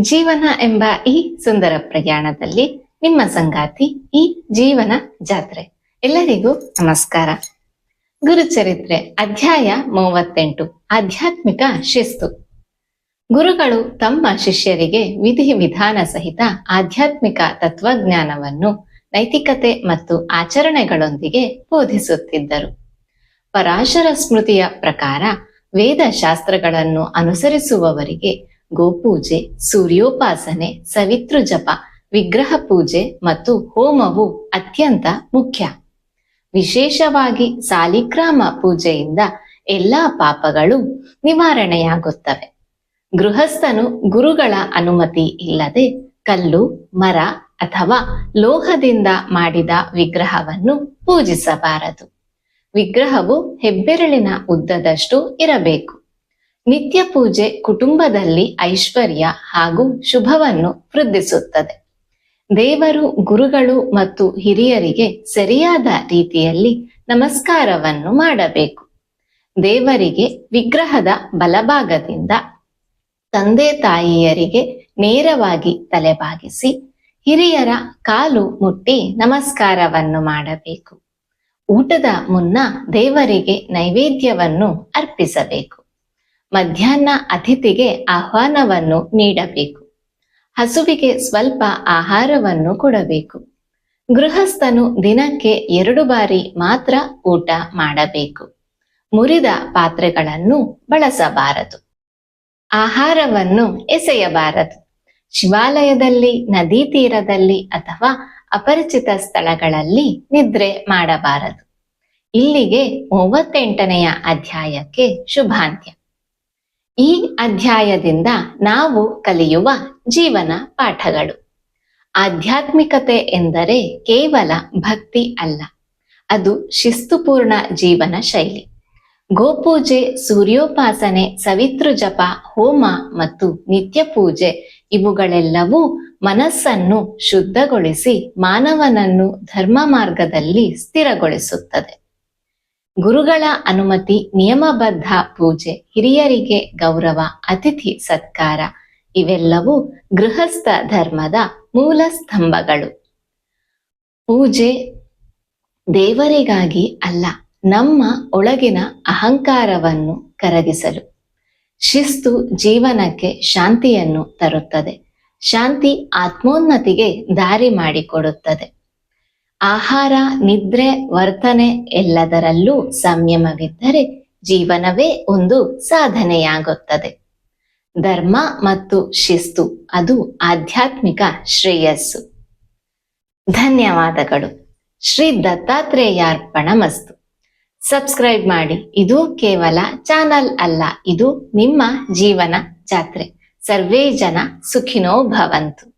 ಜೀವನ ಎಂಬ ಈ ಸುಂದರ ಪ್ರಯಾಣದಲ್ಲಿ ನಿಮ್ಮ ಸಂಗಾತಿ ಈ ಜೀವನ ಜಾತ್ರೆ. ಎಲ್ಲರಿಗೂ ನಮಸ್ಕಾರ. ಗುರುಚರಿತ್ರೆ ಅಧ್ಯಾಯ ಮೂವತ್ತೆಂಟು, ಆಧ್ಯಾತ್ಮಿಕ ಶಿಸ್ತು. ಗುರುಗಳು ತಮ್ಮ ಶಿಷ್ಯರಿಗೆ ವಿಧಿ ವಿಧಾನ ಸಹಿತ ಆಧ್ಯಾತ್ಮಿಕ ತತ್ವಜ್ಞಾನವನ್ನು, ನೈತಿಕತೆ ಮತ್ತು ಆಚರಣೆಗಳೊಂದಿಗೆ ಬೋಧಿಸುತ್ತಿದ್ದರು. ಪರಾಶರ ಸ್ಮೃತಿಯ ಪ್ರಕಾರ ವೇದ ಶಾಸ್ತ್ರಗಳನ್ನು ಅನುಸರಿಸುವವರಿಗೆ ಗೋಪೂಜೆ, ಸೂರ್ಯೋಪಾಸನೆ, ಸವಿತೃ ಜಪ, ವಿಗ್ರಹ ಪೂಜೆ ಮತ್ತು ಹೋಮವು ಅತ್ಯಂತ ಮುಖ್ಯ. ವಿಶೇಷವಾಗಿ ಸಾಲಿಗ್ರಾಮ ಪೂಜೆಯಿಂದ ಎಲ್ಲಾ ಪಾಪಗಳು ನಿವಾರಣೆಯಾಗುತ್ತವೆ. ಗೃಹಸ್ಥನು ಗುರುಗಳ ಅನುಮತಿ ಇಲ್ಲದೆ ಕಲ್ಲು, ಮರ ಅಥವಾ ಲೋಹದಿಂದ ಮಾಡಿದ ವಿಗ್ರಹವನ್ನು ಪೂಜಿಸಬಾರದು. ವಿಗ್ರಹವು ಹೆಬ್ಬೆರಳಿನ ಉದ್ದದಷ್ಟು ಇರಬೇಕು. ನಿತ್ಯ ಪೂಜೆ ಕುಟುಂಬದಲ್ಲಿ ಐಶ್ವರ್ಯ ಹಾಗೂ ಶುಭವನ್ನು ವೃದ್ಧಿಸುತ್ತದೆ. ದೇವರು, ಗುರುಗಳು ಮತ್ತು ಹಿರಿಯರಿಗೆ ಸರಿಯಾದ ರೀತಿಯಲ್ಲಿ ನಮಸ್ಕಾರವನ್ನು ಮಾಡಬೇಕು. ದೇವರಿಗೆ ವಿಗ್ರಹದ ಬಲಭಾಗದಿಂದ ತಂದೆ ತಾಯಿಯರಿಗೆ ನೇರವಾಗಿ ತಲೆಬಾಗಿಸಿ ಹಿರಿಯರ ಕಾಲು ಮುಟ್ಟಿ ನಮಸ್ಕಾರವನ್ನು ಮಾಡಬೇಕು. ಊಟದ ಮುನ್ನ ದೇವರಿಗೆ ನೈವೇದ್ಯವನ್ನು ಅರ್ಪಿಸಬೇಕು. ಮಧ್ಯಾಹ್ನ ಅತಿಥಿಗೆ ಆಹ್ವಾನವನ್ನು ನೀಡಬೇಕು. ಹಸುವಿಗೆ ಸ್ವಲ್ಪ ಆಹಾರವನ್ನು ಕೊಡಬೇಕು. ಗೃಹಸ್ಥನು ದಿನಕ್ಕೆ ಎರಡು ಬಾರಿ ಮಾತ್ರ ಊಟ ಮಾಡಬೇಕು. ಮುರಿದ ಪಾತ್ರೆಗಳನ್ನು ಬಳಸಬಾರದು. ಆಹಾರವನ್ನು ಎಸೆಯಬಾರದು. ಶಿವಾಲಯದಲ್ಲಿ, ನದಿ ತೀರದಲ್ಲಿ ಅಥವಾ ಅಪರಿಚಿತ ಸ್ಥಳಗಳಲ್ಲಿ ನಿದ್ರೆ ಮಾಡಬಾರದು. ಇಲ್ಲಿಗೆ ಮೂವತ್ತೆಂಟನೆಯ ಅಧ್ಯಾಯಕ್ಕೆ ಶುಭಾಂತ್ಯ. ಈ ಅಧ್ಯಾಯದಿಂದ ನಾವು ಕಲಿಯುವ ಜೀವನ ಪಾಠಗಳು. ಆಧ್ಯಾತ್ಮಿಕತೆ ಎಂದರೆ ಕೇವಲ ಭಕ್ತಿ ಅಲ್ಲ, ಅದು ಶಿಸ್ತುಪೂರ್ಣ ಜೀವನ ಶೈಲಿ. ಗೋಪೂಜೆ, ಸೂರ್ಯೋಪಾಸನೆ, ಸವಿತೃ ಜಪ, ಹೋಮ ಮತ್ತು ನಿತ್ಯ ಪೂಜೆ ಇವುಗಳೆಲ್ಲವೂ ಮನಸ್ಸನ್ನು ಶುದ್ಧಗೊಳಿಸಿ ಮಾನವನನ್ನು ಧರ್ಮ ಮಾರ್ಗದಲ್ಲಿ ಸ್ಥಿರಗೊಳಿಸುತ್ತದೆ. ಗುರುಗಳ ಅನುಮತಿ ನಿಯಮಬದ್ಧ ಪೂಜೆ, ಹಿರಿಯರಿಗೆ ಗೌರವ, ಅತಿಥಿ ಸತ್ಕಾರ, ಇವೆಲ್ಲವೂ ಗೃಹಸ್ಥ ಧರ್ಮದ ಮೂಲ ಸ್ತಂಭಗಳು. ಪೂಜೆ ದೇವರಿಗಾಗಿ ಅಲ್ಲ, ನಮ್ಮ ಒಳಗಿನ ಅಹಂಕಾರವನ್ನು ಕರಗಿಸಲು. ಶಿಸ್ತು ಜೀವನಕ್ಕೆ ಶಾಂತಿಯನ್ನು ತರುತ್ತದೆ. ಶಾಂತಿ ಆತ್ಮೋನ್ನತಿಗೆ ದಾರಿ ಮಾಡಿಕೊಡುತ್ತದೆ. ಆಹಾರ, ನಿದ್ರೆ, ವರ್ತನೆ ಎಲ್ಲದರಲ್ಲೂ ಸಂಯಮವಿದ್ದರೆ ಜೀವನವೇ ಒಂದು ಸಾಧನೆಯಾಗುತ್ತದೆ. ಧರ್ಮ ಮತ್ತು ಶಿಸ್ತು, ಅದು ಆಧ್ಯಾತ್ಮಿಕ ಶ್ರೇಯಸ್ಸು. ಧನ್ಯವಾದಗಳು. ಶ್ರೀ ದತ್ತಾತ್ರೇಯಾರ್ಪಣಮಸ್ತು. ಸಬ್ಸ್ಕ್ರೈಬ್ ಮಾಡಿ. ಇದು ಕೇವಲ ಚಾನಲ್ ಅಲ್ಲ, ಇದು ನಿಮ್ಮ ಜೀವನ ಜಾತ್ರೆ. ಸರ್ವೇ ಜನ ಸುಖಿನೋ ಭವಂತು.